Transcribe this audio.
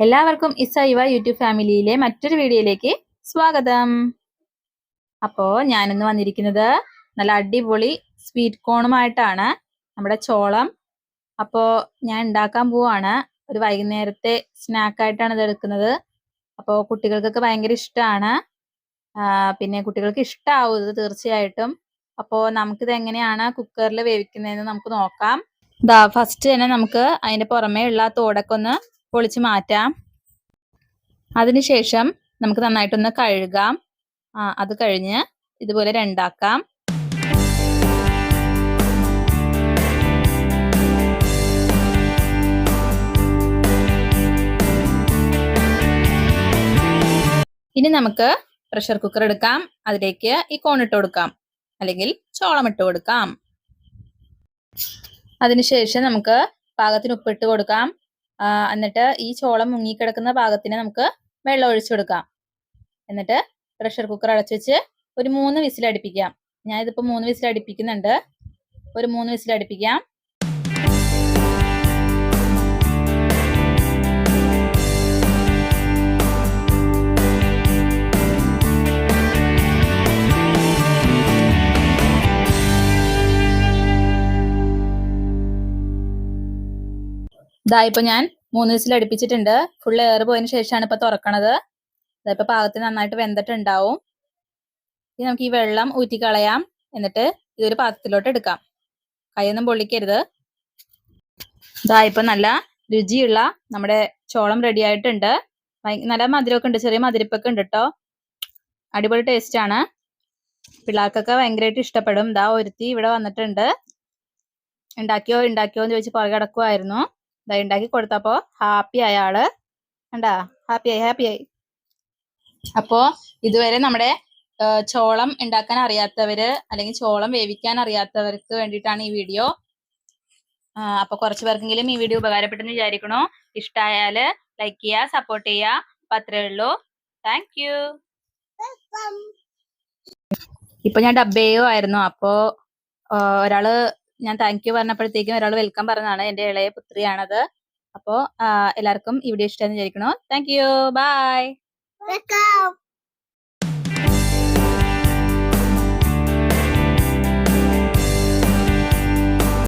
എല്ലാവർക്കും ഇസൈവ യൂട്യൂബ് ഫാമിലിയിലെ മറ്റൊരു വീഡിയോയിലേക്ക് സ്വാഗതം. അപ്പോൾ ഞാനിന്ന് വന്നിരിക്കുന്നത് നല്ല അടിപൊളി സ്വീറ്റ് കോണുമായിട്ടാണ് നമ്മുടെ ചോളം. അപ്പോൾ ഞാൻ ഉണ്ടാക്കാൻ പോവാണ്. ഒരു വൈകുന്നേരത്തെ സ്നാക്കായിട്ടാണ് ഇത് എടുക്കുന്നത്. അപ്പോൾ കുട്ടികൾക്കൊക്കെ ഭയങ്കര ഇഷ്ടമാണ് പിന്നെ കുട്ടികൾക്ക് ഇഷ്ടമാവും തീർച്ചയായിട്ടും. അപ്പോൾ നമുക്കിത് എങ്ങനെയാണ് കുക്കറിൽ വേവിക്കുന്നതെന്ന് നമുക്ക് നോക്കാം. ഫസ്റ്റ് തന്നെ നമുക്ക് അതിന്റെ പുറമേ ഉള്ള തോടൊക്കെ ഒന്ന് പൊളിച്ച് മാറ്റാം. അതിനുശേഷം നമുക്ക് നന്നായിട്ടൊന്ന് കഴുകാം. ആ അത് കഴിഞ്ഞ് ഇതുപോലെ രണ്ടാക്കാം. ഇനി നമുക്ക് പ്രഷർ കുക്കർ എടുക്കാം. അതിലേക്ക് ഈ കോൺ ഇട്ട് കൊടുക്കാം. അല്ലെങ്കിൽ ചോളം ഇട്ട് കൊടുക്കാം. അതിനുശേഷം നമുക്ക് പാകത്തിന് ഉപ്പിട്ട് കൊടുക്കാം. എന്നിട്ട് ഈ ചോളം മുങ്ങിക്കിടക്കുന്ന പാകത്തിന് നമുക്ക് വെള്ളം ഒഴിച്ചു കൊടുക്കാം. എന്നിട്ട് പ്രഷർ കുക്കർ അടച്ചു വെച്ച് ഒരു മൂന്ന് ഞാൻ ഇതിപ്പോ മൂന്ന് വിസിൽ അടുപ്പിക്കുന്നുണ്ട് ഒരു മൂന്ന് വിസിൽ അടുപ്പിക്കാം ഇതാ ഇപ്പൊ ഞാൻ മൂന്ന് ദിവസം അടുപ്പിച്ചിട്ടുണ്ട്. ഫുൾ എയർ പോയതിനു ശേഷമാണ് ഇപ്പൊ തുറക്കണത്. ഇപ്പൊ പാകത്തിന് നന്നായിട്ട് വെന്തിട്ടുണ്ടാവും. ഇനി നമുക്ക് ഈ വെള്ളം ഊറ്റി കളയാം. എന്നിട്ട് ഇതൊരു പാത്രത്തിലോട്ട് എടുക്കാം. കൈയൊന്നും പൊള്ളിക്കരുത്. ഇതാ ഇപ്പൊ നല്ല രുചിയുള്ള നമ്മുടെ ചോളം റെഡി ആയിട്ടുണ്ട്. നല്ല മധുരമൊക്കെ ഉണ്ട്. ചെറിയ മധുരപ്പൊക്കെ ഉണ്ട് കേട്ടോ അടിപൊളി ടേസ്റ്റ് ആണ്. പിള്ളേർക്കൊക്കെ ഭയങ്കരമായിട്ട് ഇഷ്ടപ്പെടും. ഇതാ ഒരുത്തി ഇവിടെ വന്നിട്ടുണ്ട്. ഉണ്ടാക്കിയോ ഉണ്ടാക്കിയോ എന്ന് ചോദിച്ച് പുറകെ കിടക്കുമായിരുന്നു ഇതാ ഉണ്ടാക്കി കൊടുത്തപ്പോ ഹാപ്പി ആയ ആൾ. കണ്ടാ? ഹാപ്പി ആയി ഹാപ്പി ആയി. അപ്പോ ഇതുവരെ നമ്മുടെ ചോളം ഉണ്ടാക്കാൻ അറിയാത്തവര് അല്ലെങ്കിൽ ചോളം വേവിക്കാൻ അറിയാത്തവർക്ക് വേണ്ടിയിട്ടാണ് ഈ വീഡിയോ. അപ്പൊ കുറച്ചു പേർക്കെങ്കിലും ഈ വീഡിയോ ഉപകാരപ്പെട്ടെന്ന് വിചാരിക്കണു. ഇഷ്ടായാൽ ലൈക്ക് ചെയ്യുക സപ്പോർട്ട് ചെയ്യുക അപ്പൊ അത്രേ ഉള്ളൂ. താങ്ക് യു ഇപ്പൊ ഞാൻ ഡബ്ബയോ ആയിരുന്നു. അപ്പോ ഒരാൾ ഞാൻ താങ്ക് യു പറഞ്ഞപ്പോഴത്തേക്കും ഒരാൾ വെൽക്കം പറഞ്ഞതാണ്. എന്റെ ഇളയ പുത്രിയാണത്. അപ്പോ എല്ലാവർക്കും ഇവിടെ വീഡിയോ വിചാരിക്കണോ താങ്ക് യു ബൈ.